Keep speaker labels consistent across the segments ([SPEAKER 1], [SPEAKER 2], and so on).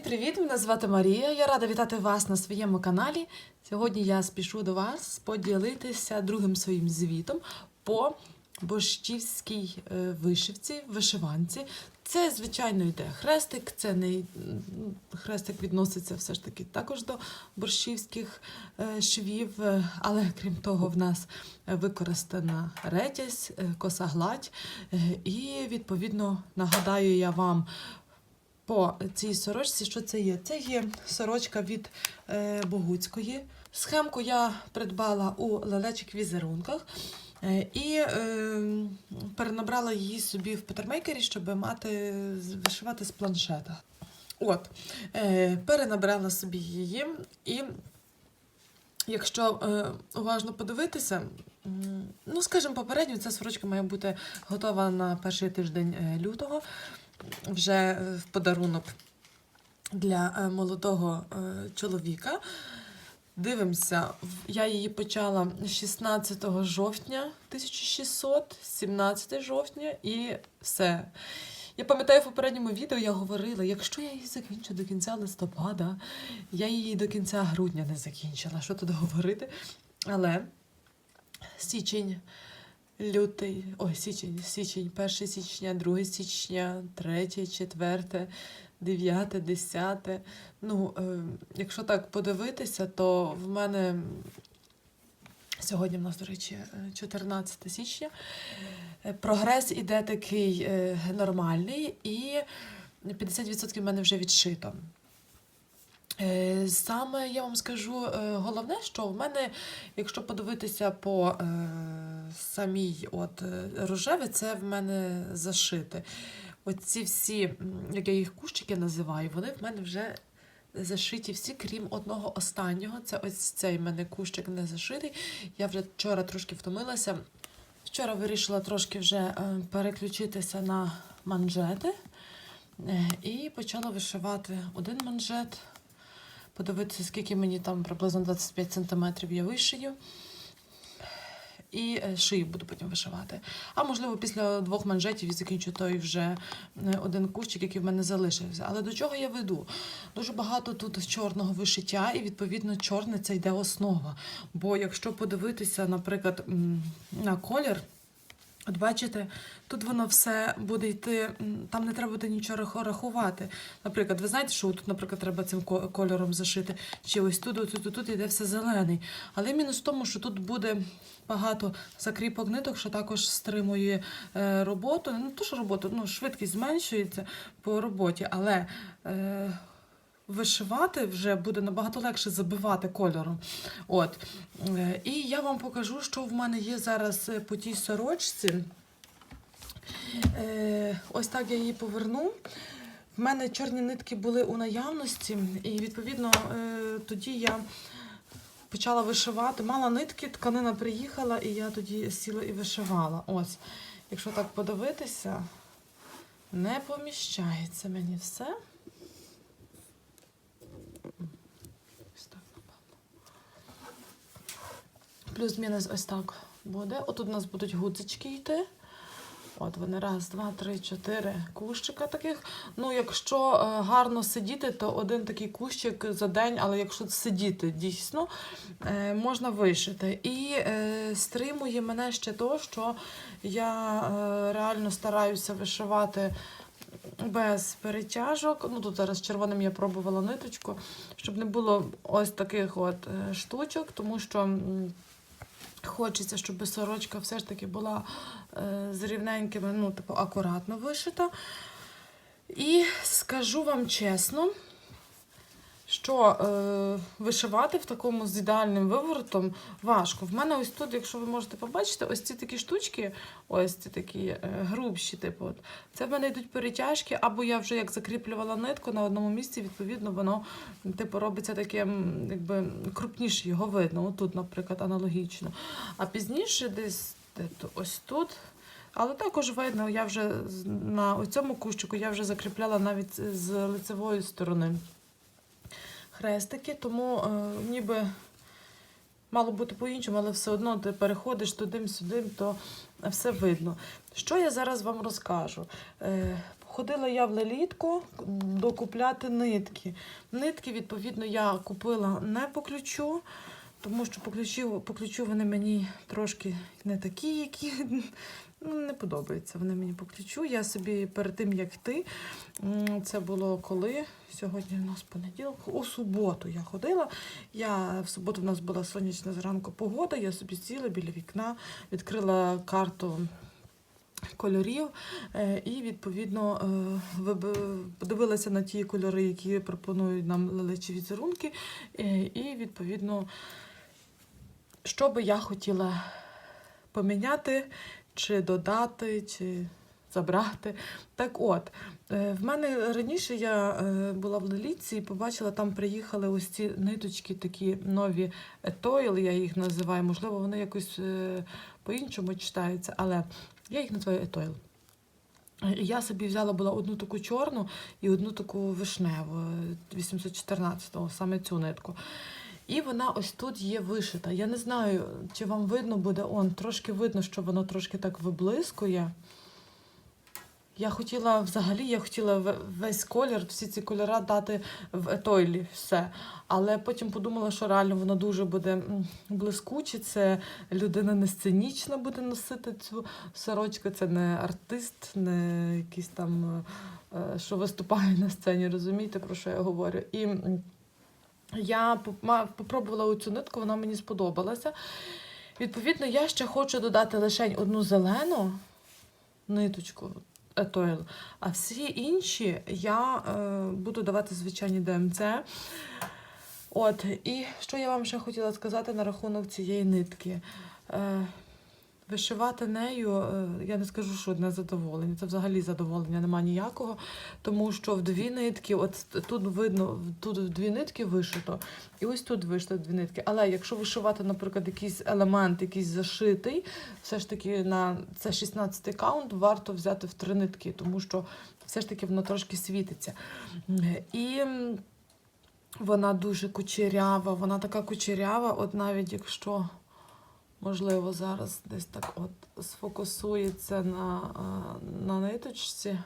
[SPEAKER 1] Всім привіт! Мене звати Марія. Я рада вітати вас на своєму каналі. Сьогодні я спішу до вас поділитися другим своїм звітом по борщівській е, вишивці, вишиванці. Це, звичайно, йде хрестик, це не хрестик відноситься все ж таки також до борщівських е, швів, е, але крім того, в нас використана ретязь, коса гладь. І відповідно нагадаю я вам по цій сорочці, що це є? Це є сорочка від е, Богуцької. Схемку я придбала у лелечих візерунках е, і е, перенабрала її собі в петермейкері, щоб мати вишивати з планшета. От, е, перенабрала собі її, і якщо е, уважно подивитися, ну, скажімо, попередньо ця сорочка має бути готова на перший тиждень е, лютого вже е, в подарунок для е, молодого е, чоловіка. Дивимося, я її почала 16 жовтня 1600, 17 жовтня і все. Я пам'ятаю в попередньому відео я говорила, якщо я її закінчу до кінця листопада, я її до кінця грудня не закінчила. Що тут говорити? Але січень, лютий, ой, січень, січень, 1 січня, 2 січня, 3, 4, 9, 10. Ну, е, якщо так подивитися, то в мене сьогодні в нас, до речі, е, 14 січня. Е, Прогрес іде такий е, нормальний, і 50% в мене вже відшито. Е, Саме я вам скажу е, головне, що в мене, якщо подивитися по е, самій от, рожеві, це в мене зашите. Оці всі, як я їх кущики називаю, вони в мене вже зашиті всі, крім одного останнього. Це ось цей в мене кущик не зашитий. Я вже вчора трошки втомилася. Вчора вирішила трошки вже переключитися на манжети і почала вишивати один манжет подивитися, скільки мені там приблизно 25 см я вишию. І е, шию буду потім вишивати. А можливо, після двох манжетів і закінчу той вже е, один кущик, який в мене залишився. Але до чого я веду? Дуже багато тут чорного вишиття, і відповідно чорне це йде основа. Бо якщо подивитися, наприклад, на колір. От бачите, тут воно все буде йти, там не треба буде нічого рахувати. Наприклад, ви знаєте, що тут, наприклад, треба цим кольором зашити, чи ось тут, тут, тут, тут йде все зелений. Але мінус в тому, що тут буде багато закріпок ниток, що також стримує е, роботу. Не то, що роботу, ну, швидкість зменшується по роботі, але. Е, Вишивати вже буде набагато легше забивати кольором. От. Е, І я вам покажу, що в мене є зараз е, по тій сорочці. Е, Ось так я її поверну. В мене чорні нитки були у наявності, і відповідно тоді я почала вишивати. Мала нитки, тканина приїхала, і я тоді сіла і вишивала. Ось, якщо так подивитися, не поміщається мені все. Плюс-мінус ось так буде. Отут у нас будуть гудзички йти. От вони раз, два, три, чотири кущика таких. Ну, якщо е, гарно сидіти, то один такий кущик за день, але якщо сидіти дійсно, е, можна вишити. І е, стримує мене ще то, що я реально стараюся вишивати без перетяжок. Ну, тут зараз червоним я пробувала ниточку, щоб не було ось таких от е, штучок, тому що. Хочеться, щоб сорочка все ж таки була е, з рівненькими, ну, типу, акуратно вишита. І скажу вам чесно, що е, вишивати в такому з ідеальним виворотом важко. В мене ось тут, якщо ви можете побачити, ось ці такі штучки, ось ці такі е, грубші, типу, от, це в мене йдуть перетяжки, або я вже як закріплювала нитку на одному місці, відповідно, воно типу, робиться таким, якби крупніше його видно. Отут, наприклад, аналогічно. А пізніше десь де ось тут. Але також видно, я вже на цьому кущику я вже закріпляла навіть з лицевої сторони хрестики, тому е, ніби мало бути по-іншому, але все одно ти переходиш туди-сюди, то все видно. Що я зараз вам розкажу? Е, Ходила я в лелітку докупляти нитки. Нитки, відповідно, я купила не по ключу, тому що по ключу, по ключу вони мені трошки не такі, які ну, не подобаються. Вони мені по ключу. Я собі перед тим, як йти, це було коли? Сьогодні у нас понеділок. У суботу я ходила. Я в суботу в нас була сонячна зранку погода. Я собі сіла біля вікна, відкрила карту кольорів е, і відповідно е, подивилася на ті кольори, які пропонують нам лелечі візерунки, е, і відповідно, що би я хотіла поміняти, чи додати, чи забрати. Так от, е, в мене раніше я е, була в Леліці і побачила, там приїхали ось ці ниточки, такі нові етойл, я їх називаю. Можливо, вони якось е, по-іншому читаються, але я їх називаю етойл. Я собі взяла була одну таку чорну і одну таку вишневу 814-го, саме цю нитку. І вона ось тут є вишита. Я не знаю, чи вам видно буде, он трошки видно, що воно трошки так виблискує. Я хотіла взагалі, я хотіла весь колір, всі ці кольори дати в етойлі, все. Але потім подумала, що реально воно дуже буде блискуче. Це людина не сценічна буде носити цю сорочку. Це не артист, не якийсь там, е, що виступає на сцені. Розумієте, про що я говорю? І я попробувала цю нитку, вона мені сподобалася. Відповідно, я ще хочу додати лише одну зелену ниточку. Етойл. А всі інші я е, буду давати звичайні ДМЦ. От, і що я вам ще хотіла сказати на рахунок цієї нитки. Е, вишивати нею, е, я не скажу, що одне задоволення. Це взагалі задоволення нема ніякого, тому що в дві нитки, от тут видно, тут в дві нитки вишито, і ось тут вишито дві нитки. Але якщо вишивати, наприклад, якийсь елемент, якийсь зашитий, все ж таки на це 16 каунт, варто взяти в три нитки, тому що все ж таки воно трошки світиться. І вона дуже кучерява, вона така кучерява, от навіть якщо, можливо, зараз десь так от сфокусується на, на ниточці.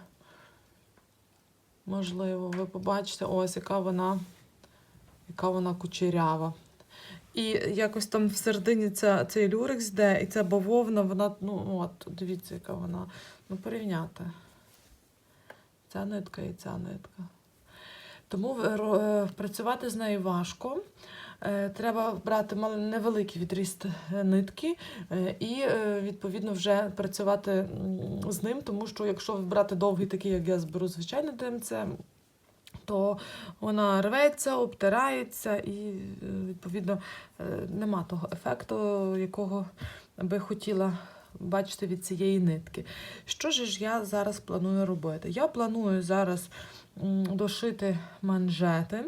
[SPEAKER 1] Можливо, ви побачите, ось яка вона, яка вона кучерява. І якось там всередині ця, цей люрекс де, і ця бавовна, вона, ну от, дивіться, яка вона. Ну, порівняти. Ця нитка і ця нитка. Тому е, е, працювати з нею важко. Е, Треба брати невеликий відріз е, нитки е, і, відповідно, вже працювати з ним, тому що якщо брати довгий такий, як я зберу звичайне ДМЦ, то вона рветься, обтирається і, відповідно, нема того ефекту, якого би хотіла бачити від цієї нитки. Що ж я зараз планую робити? Я планую зараз дошити манжети.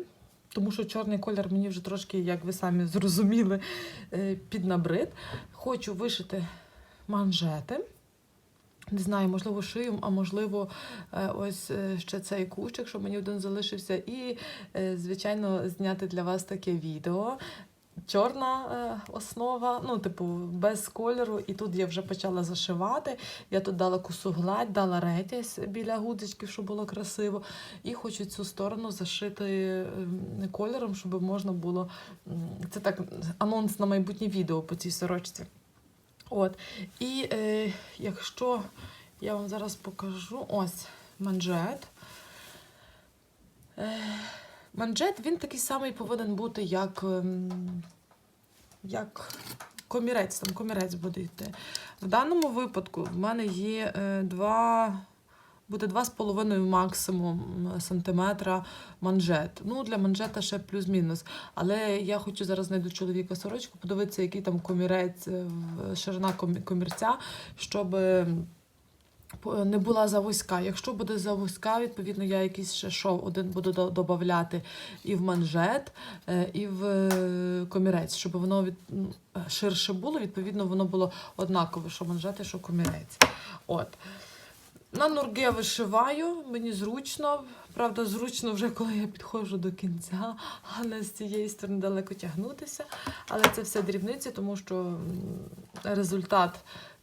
[SPEAKER 1] Тому що чорний колір мені вже трошки, як ви самі зрозуміли, під піднабрид. Хочу вишити манжети. Не знаю, можливо, шию, а можливо, е, ось е, ще цей кущик, що мені один залишився. І, е, звичайно, зняти для вас таке відео. Чорна е, основа, ну, типу, без кольору. І тут я вже почала зашивати. Я тут дала косу гладь, дала ретязь біля гудзичків, щоб було красиво. І хочу цю сторону зашити ем, кольором, щоб можна було. Це так анонс на майбутнє відео по цій сорочці. От. І е, якщо я вам зараз покажу ось манжет. Е, манжет він такий самий повинен бути, як, ем, як комірець, там комірець буде йти. В даному випадку в мене є е, два. Буде 2,5 максимум сантиметра манжет. Ну, для манжета ще плюс-мінус. Але я хочу зараз знайду чоловіка сорочку, подивитися, який там комірець, е, ширина комірця, щоб не була завузька. Якщо буде завузька, відповідно, я якийсь ще шов один буду додавати і в манжет, е, і в е, комірець, щоб воно від, ширше було, відповідно, воно було однакове, що манжет і що комірець. От. На нурге вишиваю, мені зручно, Правда, зручно вже коли я підходжу до кінця, а не з цієї сторони далеко тягнутися. Але це все дрібниці, тому що результат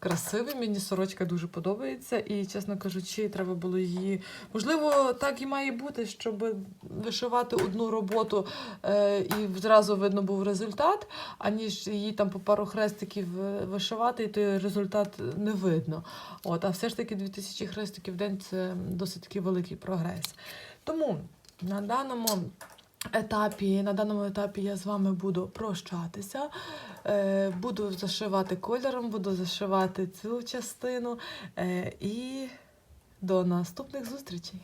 [SPEAKER 1] красивий. Мені сорочка дуже подобається. І, чесно кажучи, треба було її. Можливо, так і має бути, щоб вишивати одну роботу е, і зразу видно був результат, аніж її там по пару хрестиків е, вишивати, і той результат не видно. От, а все ж таки 2000 хрестиків в день це досить такий великий прогрес. Тому на даному етапі, на даному етапі я з вами буду прощатися. Е, буду зашивати кольором, буду зашивати цю частину. Е, і до наступних зустрічей!